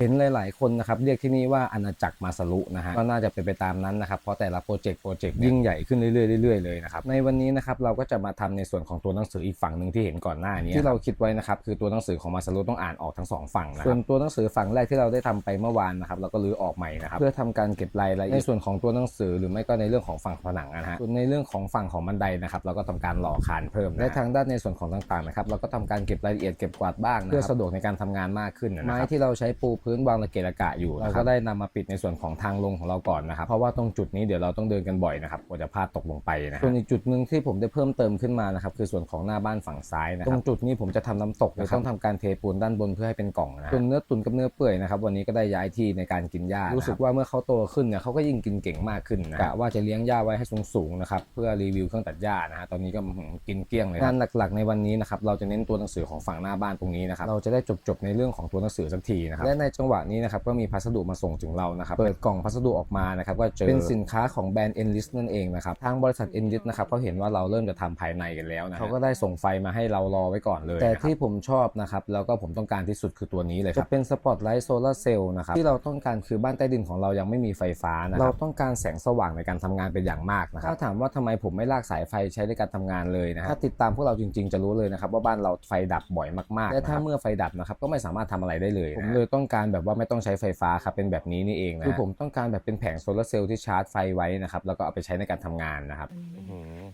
เห็นหลาย ๆ คนนะครับเรียกที่นี่ว่าอาณาจักรมาสรุนะฮะก็น่าจะเป็นไปตามนั้นนะครับเพราะแต่ละโปรเจกต์โปรเจกต์ยิ่งใหญ่ขึ้นเรื่อยๆเรื่อยๆเลยนะครับในวันนี้นะครับเราก็จะมาทำในส่วนของตัวหนังสืออีกฝั่งหนึ่งที่เห็นก่อนหน้านี้ที่เราคิดไว้นะครับคือตัวหนังสือของมาสรุต้องอ่านออกทั้งสองฝั่งนะส่วนตัวหนังสือฝั่งแรกที่เราได้ทำไปเมื่อวานนะครับเราก็รื้อออกใหม่นะครับเพื่อทำการเก็บรายละเอียดในส่วนของตัวหนังสือหรือไม่ก็ในเรื่องของฝั่งผนังนะฮะส่วนในเรื่องของฝั่งของบันไดนะครับเราก็ทำการหล่อคานเพิ่มและทางด้านในส่วนของต่างๆนะครับเราก็ทำการเก็บรายละเอียดเก็บกวาดบ้างเพื่อสะดวกในการทำงานมากขึ้นนะครับไม้ที่เราใช้ปูพนวางระเกะระกะอยู่เราก็ได้นำมาปิดในส่วนของทางลงของเราก่อนนะครับเพราะว่าตรงจุดนี้เดี๋ยวเราต้องเดินกันบ่อยนะครับกว่าจะพลาดตกลงไปนะส่วนอีกจุดหนึ่งที่ผมได้เพิ่มเติมขึ้นมานะครับคือส่วนของหน้าบ้านฝั่งซ้ายนะครับตรงจุดนี้ผมจะทำน้ำตกนะครับต้องทำการเทปูนด้านบนเพื่อให้เป็นกล่องนะส่วนเนื้อตุ๋นกับเนื้อเปื่อยนะครับวันนี้ก็ได้ย้ายที่ในการกินหญ้ารู้สึกว่าเมื่อเขาโตขึ้นเนี่ยเขาก็ยิ่งกินเก่งมากขึ้นนะกะว่าจะเลี้ยงหญ้าไว้ให้สูงๆนะครับเพื่อรีวิวเครื่องตัดหญ้านะฮะตอนนี้ก็อื้อหือกินเกลี้ยงเลยงานหลักๆในวันนี้นะครับเราจะเน้นตัวหนังสือของฝั่งหน้าบ้านตรงนี้นะครับเราจะได้จบๆในเรื่องของตัวหนังสือสักทีนะครับและในจังหวะนี้นะครับก็มีพัสดุมาส่งถึงเรานะครับเปิดกล่องพัสดุออกมานะครับก็เจอเป็นสินค้าของแบรนด์ Enlist นั่นเองนะครับทางบริษัท Enlist นะครับเขาเห็นว่าเราเริ่มจะทำภายในกันแล้วนะเขาก็ได้ส่งไฟมาให้เรารอไว้ก่อนเลย แต่ที่ผมชอบนะครับแล้วก็ผมต้องการที่สุดคือตัวนี้เลยครับจะเป็นสปอตไลท์โซลาร์เซลล์นะครับที่เราต้องการคือบ้านใต้ดินของเรายังไม่มีไฟฟ้านะครับเราต้องการแสงสว่างในการทำงานเป็นอย่างมากนะครับถ้าถามว่าทำไมผมไม่ลากสายไฟใช้ในการทำงานเลยนะฮะถ้าติดตามพวกเราจริงๆ จะรู้เลยนะครับว่าบ้านเราไฟดับบ่อยมากๆและถ้าเมื่อไฟดับนะครับก็ไม่สามารถทำอะไรได้เลยผมเลยต้องการแบบว่าไม่ต้องใช้ไฟฟ้าครับเป็นแบบนี้นี่เองนะคือผมต้องการแบบเป็นแผงโซลาร์เซลล์ที่ชาร์จไฟไว้นะครับแล้วก็เอาไปใช้ในการทำงานนะครับ อืมอืม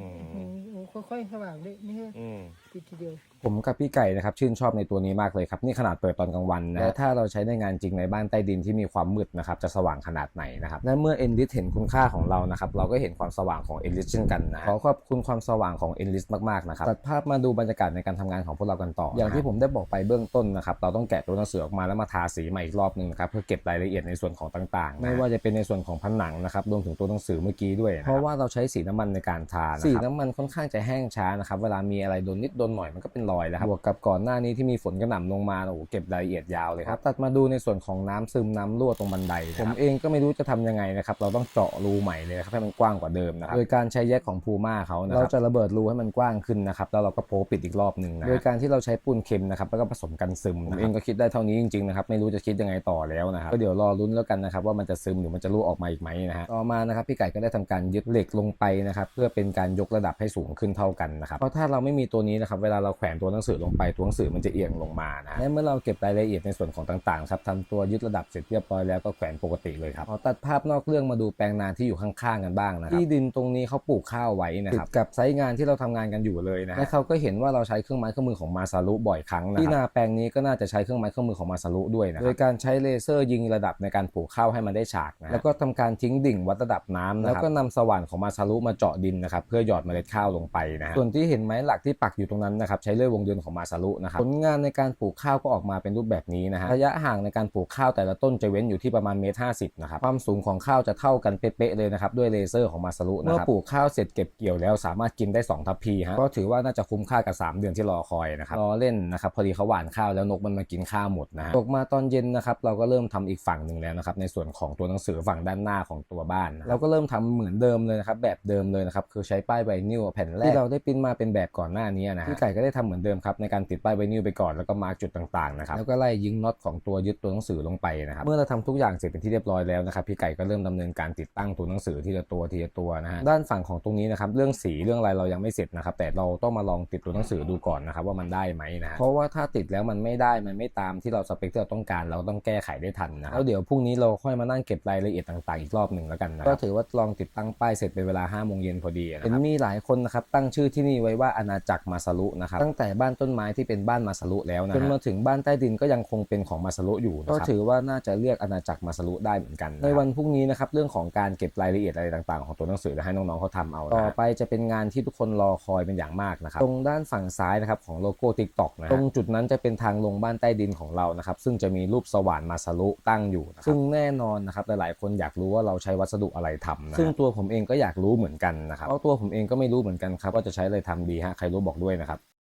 อืมโอ้ ค่อยๆสว่างเลยไม่ใช่อืมปิดทีเดียว ผมกับพี่ไก่นะครับชื่นชอบในตัวนี้มากเลยครับ นี่ขนาดเปิดตอนกลางวันนะและถ้าเราใช้ในงานจริงในบ้านใต้ดินที่มีความมืดนะครับจะสว่างขนาดไหนนะครับและเมื่อ e n l i s เห็นคุณค่าของเรานะครับเราก็เห็นความสว่างของ e n l i s เช่นกันนะขอขอบคุณความสว่างของ e n l i s มากๆนะครับตัดภาพมาดูบรรยากาศในการทำงานของพวกเรากันต่อ อย่างที่ผมได้บอกไปเบื้องต้นนะครับเราต้องแกะตัวหนังสือออกมาแล้วมาทาสีใหม่อีกรอบหนึงนะครับเพื่อเก็บรายละเอียดในส่วนของต่างๆไม่ว่าจะเป็นในส่วนของผนังนะครับรวมถึงตัวหนังสือเมื่อกี้ด้วยนะครับเพราะว่าเราใช้สีน้ำมันในการทานะครับสีน้ำมันค่อนข้างจะแห้งช้านะครับเวลามีอะไรโดนนิดโดนหน่อยมันก็เป็นรอยแล้วครับบวกกับก่อนหน้านี้ที่มีฝนกระหน่ำลงมาโอ้โหเก็บรายละเอียดยาวเลยครับตัดมาดูในส่วนของน้ำซึมน้ำรั่วตรงบันไดนะครับผมเองก็ไม่รู้จะทำยังไงนะครับเราต้องเจาะรูใหม่เลยนะครับให้มันกว้างกว่าเดิมนะครับโดยการใช้แยกของพูม่าเขานะครับเราจะระเบิดรูให้มันกว้างขึ้นนะครับแล้วเราก็โปะปิดอีกรอบหนึ่งนะโดยการที่เราใช้ปูนเค็มนะครับแล้วก็ผสมกันซึมผมเองก็คิดได้เท่านี้จริงๆนะครับไม่รู้จะคิดยังไงต่อแล้วนะครับก็เดี๋ยวรอลุ้นแล้วกันนะครับว่ามันจะซึมหรือมันจะรั่วออกมาอีกไหมนะฮะต่อมานะครับพี่ไก่ก็ได้ทำการยึดเหล็กลงไปนะครับเพื่อเป็นการยกระดับให้สูงขึ้นเท่ากันนะครับเพราะถ้าเราไม่มีตัวนี้นะครับเวลาเราแขวนตัวหนังสือลงไปตัวหนังสือมันจะเอียงลงมานะและเมื่อเราเก็บรายละเอียดในส่วนของต่างๆครับทำตัวยึดระดับเสร็จเรียบร้อยแล้วก็แขวนปกติเลยครับพอตัดภาพนอกเรื่องมาดูแปลงนาที่อยู่ข้างๆกันบ้างนะครับที่ดินตรงนี้เขาปลูกข้าวไว้นะครับติดกับไซต์งานที่เราทำงานกันอยู่เลยนะฮะและเขาก็เห็นว่าเราใช้เครื่องไม้เครื่องมือของมาซารุบ่อยครั้งนะครับที่นาแปลงนี้ก็น่าจะใช้เครื่องไม้เครื่องมือของมาซารุด้วยนะครับโดยการใช้เลเซอร์ยิงระดับในการปลูกข้าวให้มันได้ฉากนะแล้วก็ทำการทิ้งดิ่งวัดระดับน้ำนะครับแล้วก็นำสว่านของมาซารุมาเจาะดินนะครับเพื่อหยอดเมล็ดข้าวลงไปนะฮะส่วนที่เห็นไม้หลักที่ปักอยู่ตรงนั้นนะครับใช้เลื่อยวงเดือนของมาซารุนะครับผลงานในการปลูกข้าวก็ออกมาเป็นรูปแบบนี้นะฮะระยะห่างในการปลูกข้าวแต่ละต้นจะเว้นอยู่ที่ประมาณเมตรห้าสิบนะครับความสูงของข้าวจะเท่ากันเป๊ะๆเลยนะครับด้วยเลเซอร์ของมาซารุนะครับเมื่อปลูกข้าวเสร็จเก็บเกี่ยวแล้วสามารถกินได้สองทัพพีฮะก็ถือว่าน่าจะคุ้มค่ากับสามเดือนที่รอคอยนะครับรอเล่นนะครับพอดีเขาหว่านข้าวแล้วนกมันมากินข้าวหมดนะฮะตกมาตอนเย็นนะครับเราก็เริ่มทำอีกฝั่งหนึ่งแล้วนะครับในส่วนของตัวหนังสือฝั่งด้านหน้าของตัวบ้านนะเราก็เริ่มทำเหมือนเดิมเลยนะครับแบบเดิมเลยนะครับคือใช้ป้ายไวนิลแผ่นแรกที่เราได้ปริ้นมาเป็นแบบก่อนหน้านี้นะฮะพี่ไก่ก็ได้ทำเหมือนเดิมครับในการติดป้ายไวนิลไปก่อนแล้วก็มาร์กจุดต่างๆนะครับแล้วก็ไล่ยิงน็อตของตัวยึดตัวหนังสือลงไปนะครับเมื่อเราทำทุกอย่างเสร็จเป็นที่เรียบร้อยแล้วนะครับพี่ไก่ก็เริ่มดำเนินการติดตั้งตัวหนังสือทีละตัวทีละตัวนะฮะด้านฝั่งของตรงนี้นะครับเรื่องสีเรื่องอะไรเรายังไม่เสร็จนะครับแต่เราต้องมาลองติดตัวหนังสือดูก่อนนะครับว่ามันได้ไหมนะฮะเพราะว่าถ้าติดแล้วมันไม่ได้มันไม่ตามที่เราสเปคที่เราต้องการเราต้องแก้ไขได้ทันนะครับแล้วเดี๋ยวพรุ่งนี้เราค่อยมานั่งเก็บรายละเอียดต่างๆ อีกรอบหนึ่งแล้วกันนะก็ถือว่าลองติดตั้งป้ายเสร็จเป็นเวลา5้าโมงเย็นพอดีนะครับเห็นมีหลายคนนะครับตั้งชื่อที่นี่ไว้ว่าอาณาจักรมาซารุนะครับตั้งแต่บ้านต้นไม้ที่เป็นบ้านมาซารุแล้วนะจนมาถึงบ้านใต้ดินก็ยังคงเป็นของมาซารุอยู่นะครับก็ถือว่าน่าจะเรียกอาณาจักรมาซารุได้เหมือนกัน ในวันพรุ่งนี้นะครับเรื่องของการเก็บรายละเอียดอะไรต่างๆ ของตัวหนังสือจะให้น้องๆเขาทำเอานะต่อไปจะเป็นงานที่ทุกคนรอคอยเป็นอย่างมากนะครับตรงด้านฝั่งซ้ายนะครับของโลโก้ TikTok นะตรงจุดนั้นจะเป็นทางลงบ้านใต้ดินของเรานะครับซึ่งจะมีรูปสว่านมาซารุตั้งอยู่นะครับซึ่งแน่นอนนะครับหลายๆคนอยากรู้ว่าเราใช้วัสดุอะไรทำนะซึ่งตัวผมเองก็อยากรู้เหมือนกันนะครับเพราะตัวผมเองก็ไม่รู้เหมือนกันครับว่าจะใช้อะไรทำดีฮะใครรู้บอกด้วยนะครับ